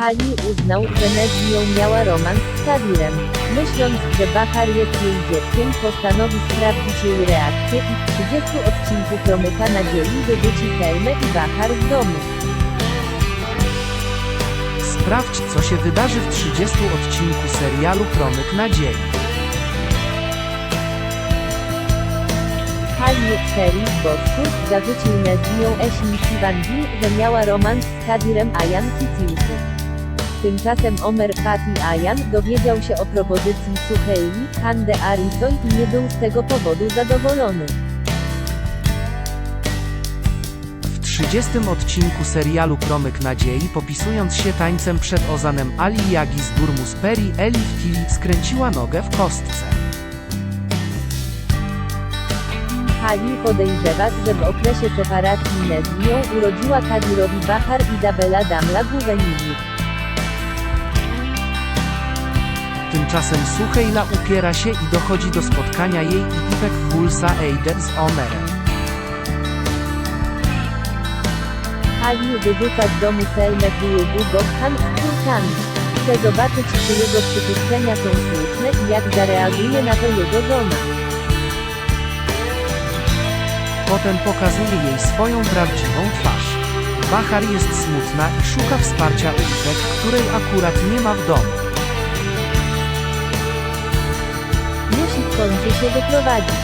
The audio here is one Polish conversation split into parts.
Halil uznał, że nią miała romans z Kadirem. Myśląc, że Bahar jest jej dzieckiem, postanowi sprawdzić jej reakcję i w 30 odcinku Promyka Nadziei wyrzuci Selmę i Bahar z domu. Sprawdź, co się wydarzy w 30 odcinku serialu Promyk Nadziei. Halil serii Boskur zarzucił Nezmią Esin Siwandin, że miała romans z Kadirem Ayan Kisilku. Tymczasem Omer Pati Ayan dowiedział się o propozycji Suheili, Hande Arisoy i nie był z tego powodu zadowolony. W 30 odcinku serialu Promyk Nadziei popisując się tańcem przed Ozanem Ali Yagi z Durmus Peri Elif Tili skręciła nogę w kostce. Halil podejrzewa, że w okresie separacji Nezmią urodziła Kadirowi Bahar Izabela Damla Guwenili. Tymczasem Suhejla upiera się i dochodzi do spotkania jej i Ipek Bulsa Eide z Omerem. Halil wyrzuca z domu Selmę były Gokhan z córkami. Chce zobaczyć, czy jego przypuszczenia są słuszne i jak zareaguje na to jego żona. Potem pokazuje jej swoją prawdziwą twarz. Bahar jest smutna i szuka wsparcia u Ipek, której akurat nie ma w domu. Się wyprowadzić.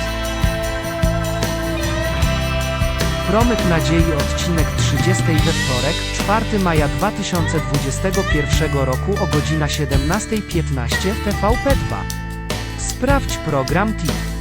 Promyk Nadziei odcinek 30 we wtorek, 4 maja 2021 roku o godzina 17.15 w TVP2. Sprawdź program TIF.